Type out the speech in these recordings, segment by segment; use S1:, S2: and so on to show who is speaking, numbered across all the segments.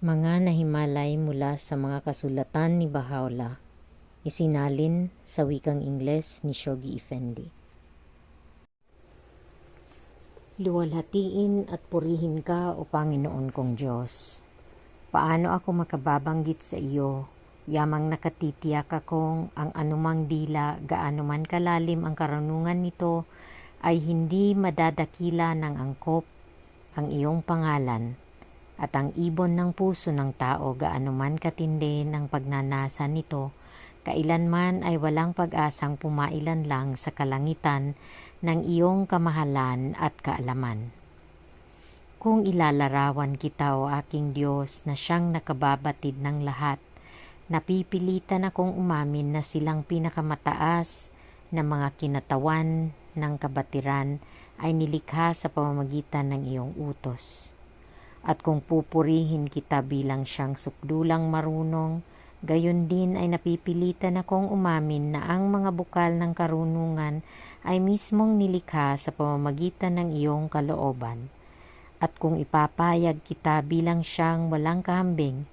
S1: Mga nahimalay mula sa mga kasulatan ni Baha'u'llah, isinalin sa wikang Ingles ni Shoghi Effendi. Luwalhatiin at purihin ka o Panginoon kong Diyos. Paano ako makababanggit sa iyo, yamang nakatitiyak akong ang anumang dila gaano man kalalim ang karunungan nito ay hindi madadakila ng angkop ang iyong pangalan at ang ibon ng puso ng tao gaano man katindi ng pagnanasa nito, kailanman ay walang pag-asang pumailan lang sa kalangitan ng iyong kamahalan at kaalaman. Kung ilalarawan kita o aking Diyos na siyang nakababatid ng lahat, napipilitan akong umamin na silang pinakamataas na mga kinatawan ng kabatiran ay nilikha sa pamamagitan ng iyong utos. At kung pupurihin kita bilang siyang sukdulang marunong, gayon din ay napipilitan akong umamin na ang mga bukal ng karunungan ay mismong nilikha sa pamamagitan ng iyong kalooban. At kung ipapayag kita bilang siyang walang kahambing,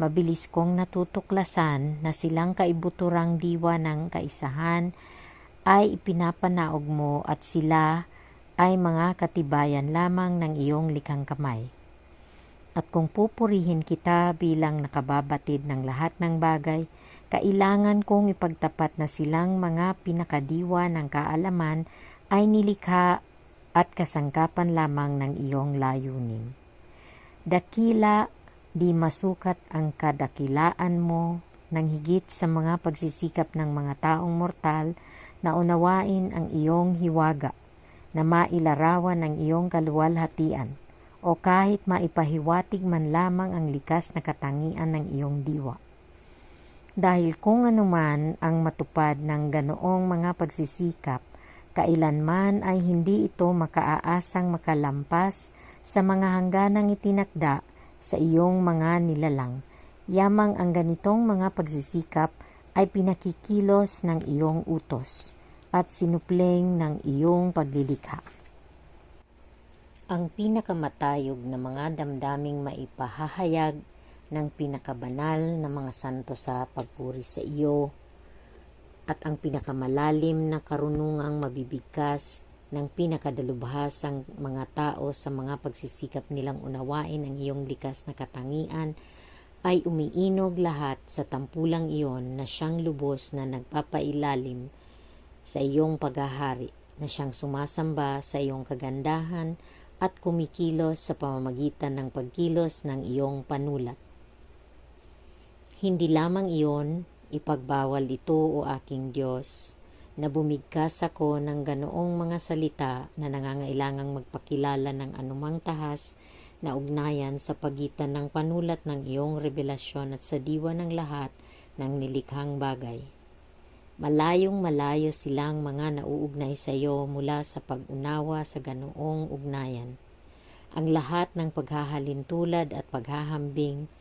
S1: mabilis kong natutuklasan na silang kaibuturang diwa ng kaisahan ay ipinapanaog mo at sila ay mga katibayan lamang ng iyong likhang kamay. At kung pupurihin kita bilang nakababatid ng lahat ng bagay, kailangan kong ipagtapat na silang mga pinakadiwa ng kaalaman ay nilikha at kasangkapan lamang ng iyong layunin. Dakila, di masukat ang kadakilaan mo ng higit sa mga pagsisikap ng mga taong mortal na unawain ang iyong hiwaga, na mailarawan ang iyong kaluwalhatian o kahit maipahiwatig man lamang ang likas na katangian ng iyong diwa. Dahil kung anuman ang matupad ng ganoong mga pagsisikap, kailanman ay hindi ito makaaasang makalampas sa mga hangganang itinakda sa iyong mga nilalang. Yamang ang ganitong mga pagsisikap ay pinakikilos ng iyong utos at sinupleng ng iyong paglilikha. Ang pinakamatayog na mga damdaming maipahahayag ng pinakabanal na mga santo sa pagpuri sa iyo at ang pinakamalalim na karunungang mabibigkas ng pinakadalubhasang mga tao sa mga pagsisikap nilang unawain ang iyong likas na katangian ay umiinog lahat sa tampulang iyon na siyang lubos na nagpapailalim sa iyong paghahari na siyang sumasamba sa iyong kagandahan at kumikilos sa pamamagitan ng pagkilos ng iyong panulat. Hindi lamang iyon, ipagbawal ito o aking Diyos, na bumigkas ako ng ganoong mga salita na nangangailangang magpakilala ng anumang tahas na ugnayan sa pagitan ng panulat ng iyong revelasyon at sa diwa ng lahat ng nilikhang bagay. Malayong malayo silang mga nauugnay sa iyo mula sa pag-unawa sa ganoong ugnayan. Ang lahat ng paghahalintulad at paghahambing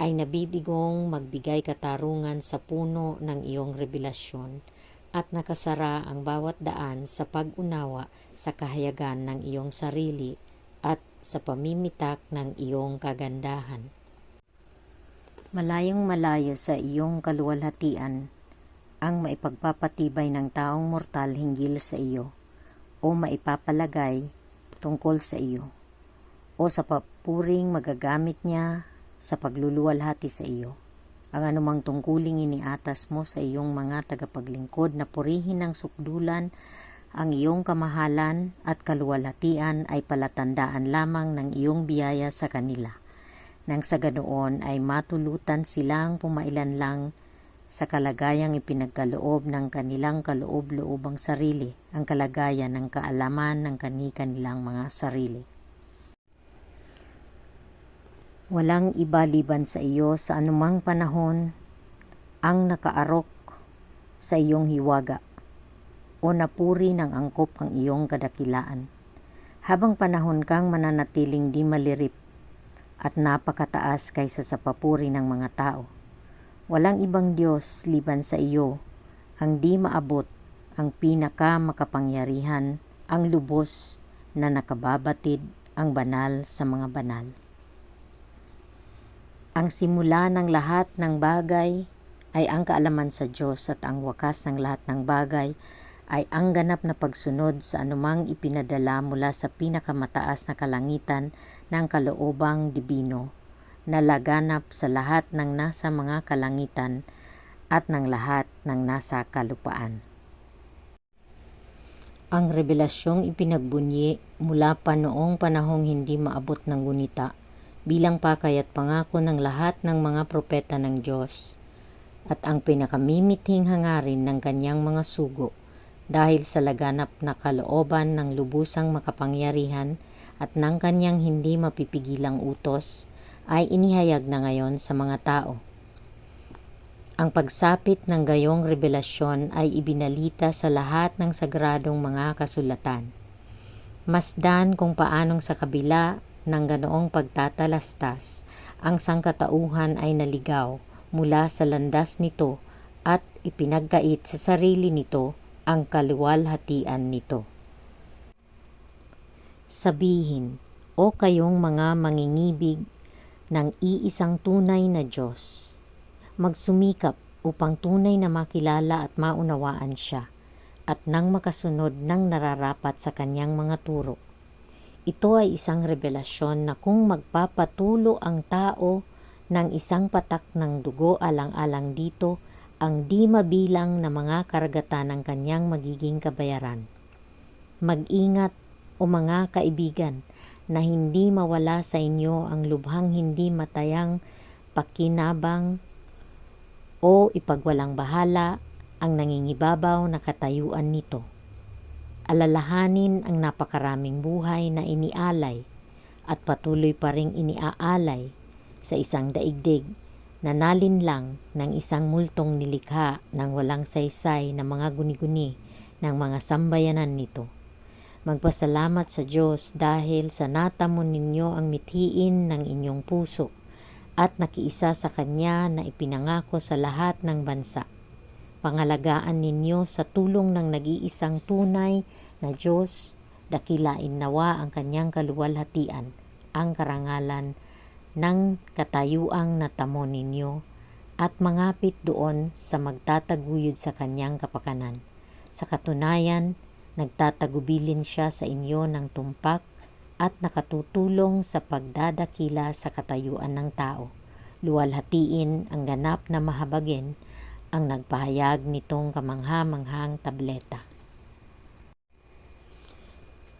S1: ay nabibigong magbigay katarungan sa puno ng iyong revelasyon at nakasara ang bawat daan sa pag-unawa sa kahayagan ng iyong sarili at sa pamimitak ng iyong kagandahan. Malayong malayo sa iyong kaluwalhatian ang maipagpapatibay ng taong mortal hinggil sa iyo o maipapalagay tungkol sa iyo o sa papuring magagamit niya sa pagluluwalhati sa iyo. Ang anumang tungkuling iniatas mo sa iyong mga tagapaglingkod na purihin ng sukdulan ang iyong kamahalan at kaluwalhatian ay palatandaan lamang ng iyong biyaya sa kanila. Nang sa ganoon ay matulutan silang pumailan lang sa kalagayang ipinagkaloob ng kanilang kaloob-loobang sarili, ang kalagayan ng kaalaman ng kani-kanilang mga sarili. Walang iba liban sa iyo sa anumang panahon ang nakaarok sa iyong hiwaga o napuri ng angkop ang iyong kadakilaan. Habang panahon kang mananatiling di malirip at napakataas kaysa sa papuri ng mga tao Walang ibang Diyos liban sa iyo, ang di maabot, ang pinaka makapangyarihan, ang lubos na nakababatid, ang banal sa mga banal. Ang simula ng lahat ng bagay ay ang kaalaman sa Diyos at ang wakas ng lahat ng bagay ay ang ganap na pagsunod sa anumang ipinadala mula sa pinakamataas na kalangitan ng kaloobang dibino na laganap sa lahat ng nasa mga kalangitan at ng lahat ng nasa kalupaan. Ang revelasyong ipinagbunyi mula pa noong panahong hindi maabot ng gunita bilang pakay at pangako ng lahat ng mga propeta ng Diyos at ang pinakamimithing hangarin ng kanyang mga sugo dahil sa laganap na kalooban ng lubusang makapangyarihan at ng kanyang hindi mapipigilang utos ay inihayag na ngayon sa mga tao. Ang pagsapit ng gayong revelasyon ay ibinalita sa lahat ng sagradong mga kasulatan. Masdan kung paanong sa kabila ng ganoong pagtatalastas, ang sangkatauhan ay naligaw mula sa landas nito at ipinagkait sa sarili nito ang kaluwalhatian nito. Sabihin, o kayong mga mangingibig ng iisang tunay na Diyos, magsumikap upang tunay na makilala at maunawaan siya at nang makasunod ng nararapat sa kanyang mga turo. Ito ay isang revelasyon na kung magpapatulo ang tao ng isang patak ng dugo alang-alang dito ang di mabilang na mga karagatan ng kanyang magiging kabayaran. Mag-ingat o mga kaibigan na hindi mawala sa inyo ang lubhang hindi matayang pakinabang o ipagwalang bahala ang nangingibabaw na katayuan nito. Alalahanin ang napakaraming buhay na inialay at patuloy pa ring iniaalay sa isang daigdig na nalinlang ng isang multong nilikha ng walang saysay na mga guni-guni ng mga sambayanan nito. Magpasalamat sa Diyos dahil sa natamo ninyo ang mithiin ng inyong puso at nakiisa sa Kanya na ipinangako sa lahat ng bansa. Pangalagaan ninyo sa tulong ng nag-iisang tunay na Diyos, dakilain nawa ang Kanyang kaluwalhatian, ang karangalan ng katayuang natamo ninyo at mangapit doon sa magtataguyod sa Kanyang kapakanan. Sa katunayan, nagtatagubilin siya sa inyo ng tumpak at nakatutulong sa pagdadakila sa katayuan ng tao. Luwalhatiin ang ganap na mahabagin ang nagpahayag nitong kamangha-manghang tableta.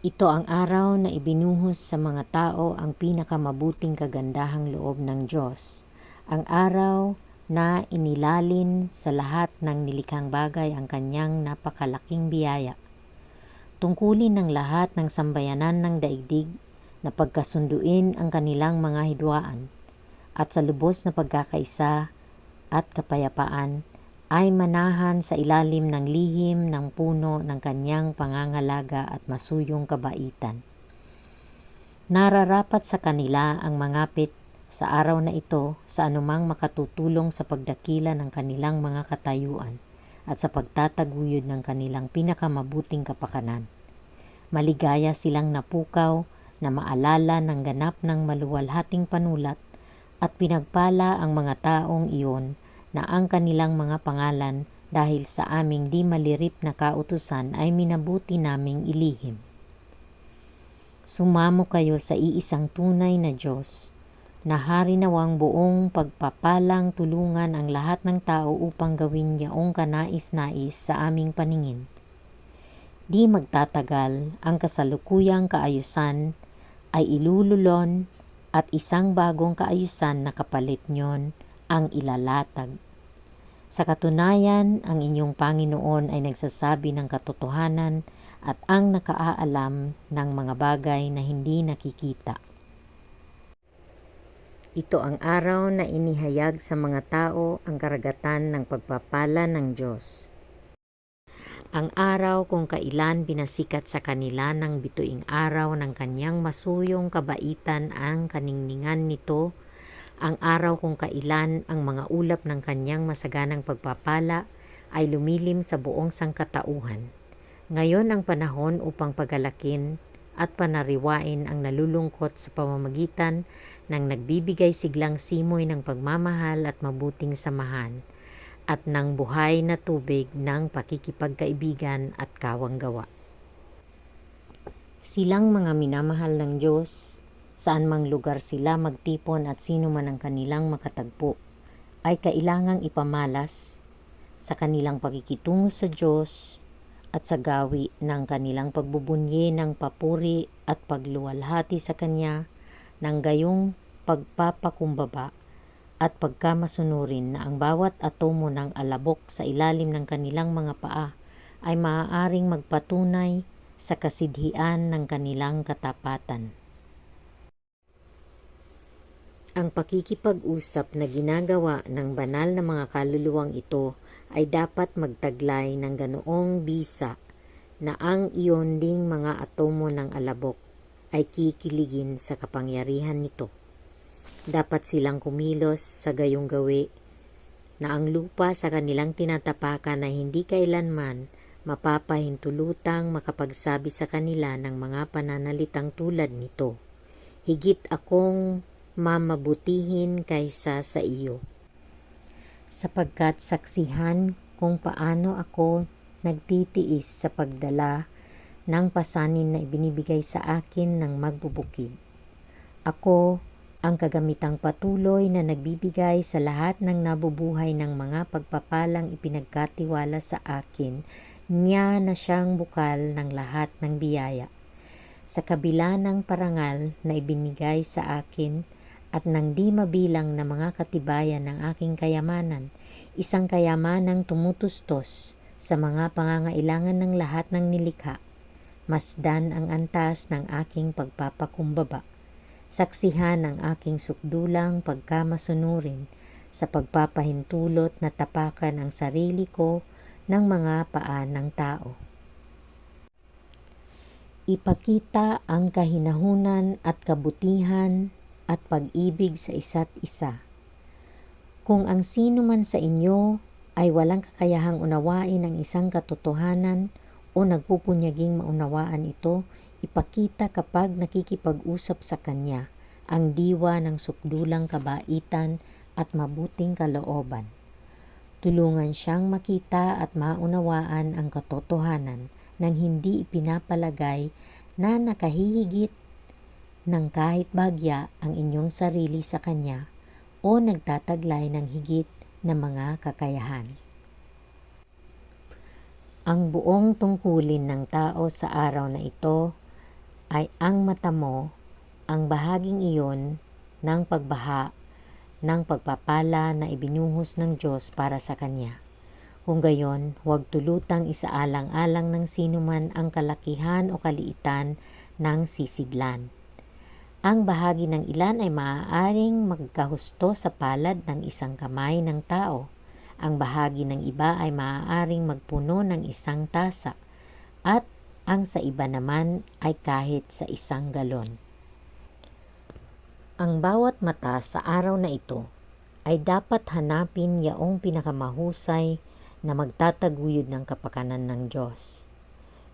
S1: Ito ang araw na ibinuhos sa mga tao ang pinakamabuting kagandahang loob ng Diyos. Ang araw na inilalin sa lahat ng nilikhang bagay ang kanyang napakalaking biyaya. Tungkulin ng lahat ng sambayanan ng daigdig na pagkasunduin ang kanilang mga hidwaan at sa lubos na pagkakaisa at kapayapaan ay manahan sa ilalim ng lihim ng puno ng kanyang pangangalaga at masuyong kabaitan. Nararapat sa kanila ang mangapit sa araw na ito sa anumang makatutulong sa pagdakila ng kanilang mga katayuan at sa pagtataguyod ng kanilang pinakamabuting kapakanan. Maligaya silang napukaw na maalala ng ganap ng maluwalhating panulat at pinagpala ang mga taong iyon na ang kanilang mga pangalan dahil sa aming di malirip na kautusan ay minabuti naming ilihim. Sumamo kayo sa iisang tunay na Diyos, na hari nawang buong pagpapalang tulungan ang lahat ng tao upang gawin yaong kanais-nais sa aming paningin. Di magtatagal ang kasalukuyang kaayusan ay ilululon at isang bagong kaayusan na kapalit nyon ang ilalatag. Sa katunayan, ang inyong Panginoon ay nagsasabi ng katotohanan at ang nakaaalam ng mga bagay na hindi nakikita. Ito ang araw na inihayag sa mga tao ang karagatan ng pagpapala ng Diyos. Ang araw kung kailan binasikat sa kanila ng bituing araw ng kanyang masuyong kabaitan ang kaningningan nito ang araw kung kailan ang mga ulap ng kanyang masaganang pagpapala ay lumilim sa buong sangkatauhan. Ngayon ang panahon upang pagalakin at panariwain ang nalulungkot sa pamamagitan nang nagbibigay siglang simoy ng pagmamahal at mabuting samahan at ng buhay na tubig ng pakikipagkaibigan at kawanggawa. Silang mga minamahal ng Diyos, saan mang lugar sila magtipon at sino man ang kanilang makatagpo, ay kailangang ipamalas sa kanilang pakikitungo sa Diyos at sa gawi ng kanilang pagbubunyi ng papuri at pagluwalhati sa Kanya ng gayong pagpapakumbaba at pagkamasunurin na ang bawat atomo ng alabok sa ilalim ng kanilang mga paa ay maaaring magpatunay sa kasidhian ng kanilang katapatan. Ang pakikipag-usap na ginagawa ng banal na mga kaluluwang ito ay dapat magtaglay ng ganoong bisa na ang iyon ding mga atomo ng alabok ay kikiligin sa kapangyarihan nito. Dapat silang kumilos sa gayong gawi na ang lupa sa kanilang tinatapakan ay hindi kailanman mapapahintulutang makapagsabi sa kanila ng mga pananalitang tulad nito. Higit akong mamabutihin kaysa sa iyo. Sapagkat saksihan kung paano ako nagtitiis sa pagdala ng pasanin na ibinibigay sa akin ng magbubukid. Ako ang kagamitang patuloy na nagbibigay sa lahat ng nabubuhay ng mga pagpapalang ipinagkatiwala sa akin, niya na siyang bukal ng lahat ng biyaya. Sa kabila ng parangal na ibinigay sa akin at ng di mabilang na mga katibayan ng aking kayamanan, isang kayamanang tumutustos sa mga pangangailangan ng lahat ng nilikha, masdan ang antas ng aking pagpapakumbaba saksihan ang aking sukdulang pagkamasunurin sa pagpapahintulot na tapakan ang sarili ko ng mga paa ng tao. Ipakita ang kahinahunan at kabutihan at pag-ibig sa isa't isa. Kung ang sino man sa inyo ay walang kakayahang unawain ang isang katotohanan o nagpupunyaging maunawaan ito, ipakita kapag nakikipag-usap sa kanya ang diwa ng sukdulang kabaitan at mabuting kalooban. Tulungan siyang makita at maunawaan ang katotohanan nang hindi ipinapalagay na nakahihigit ng kahit bagya ang inyong sarili sa Kanya o nagtataglay ng higit na mga kakayahan. Ang buong tungkulin ng tao sa araw na ito ay ang mata mo, ang bahaging iyon ng pagbaha ng pagpapala na ibinuhos ng Diyos para sa Kanya. Kung gayon, huwag tulutang isaalang-alang ng sinuman ang kalakihan o kaliitan ng sisidlan. Ang bahagi ng ilan ay maaaring magkahusto sa palad ng isang kamay ng tao. Ang bahagi ng iba ay maaaring magpuno ng isang tasa at ang sa iba naman ay kahit sa isang galon. Ang bawat mata sa araw na ito ay dapat hanapin yaong pinakamahusay na magtataguyod ng kapakanan ng Diyos.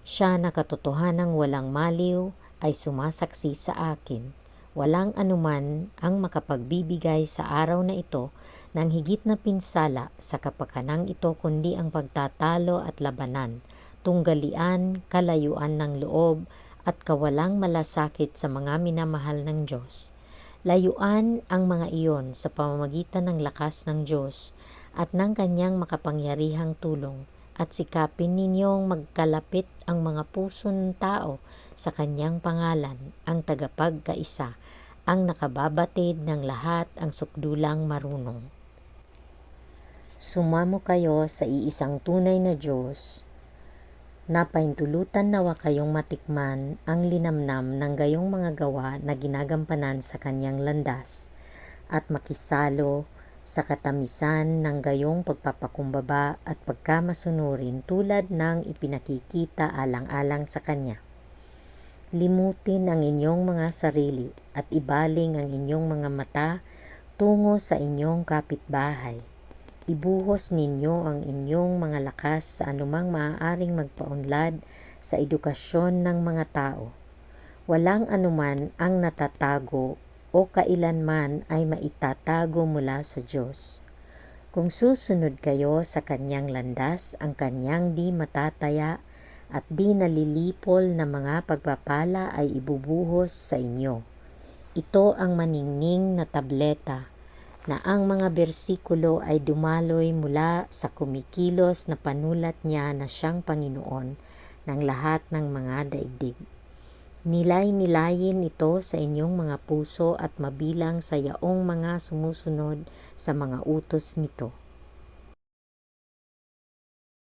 S1: Siya na katotohanang walang maliw ay sumasaksi sa akin. Walang anuman ang makapagbibigay sa araw na ito ng higit na pinsala sa kapakanang ito kundi ang pagtatalo at labanan, tunggalian, kalayuan ng loob at kawalang malasakit sa mga minamahal ng Diyos. Layuan ang mga iyon sa pamamagitan ng lakas ng Diyos at ng kanyang makapangyarihang tulong at sikapin ninyong magkalapit ang mga puso ng tao sa kanyang pangalan, ang tagapagkaisa, ang nakababatid ng lahat ang sukdulang marunong. Sumamo kayo sa iisang tunay na Diyos, napahintulutan nawa kayong matikman ang linamnam ng gayong mga gawa na ginagampanan sa kanyang landas at makisalo sa katamisan ng gayong pagpapakumbaba at pagkamasunurin tulad ng ipinakikita alang-alang sa Kanya. Limutin ang inyong mga sarili at ibaling ang inyong mga mata tungo sa inyong kapitbahay. Ibuhos ninyo ang inyong mga lakas sa anumang maaaring magpaunlad sa edukasyon ng mga tao. Walang anuman ang natatago o kailanman ay maitatago mula sa Diyos. Kung susunod kayo sa kanyang landas, ang kanyang di matataya at di nalilipol na mga pagpapala ay ibubuhos sa inyo. Ito ang maningning na tableta na ang mga bersikulo ay dumaloy mula sa kumikilos na panulat niya na siyang Panginoon ng lahat ng mga daigdig. Nilay-nilayin ito sa inyong mga puso at mabilang sa yaong mga sumusunod sa mga utos nito.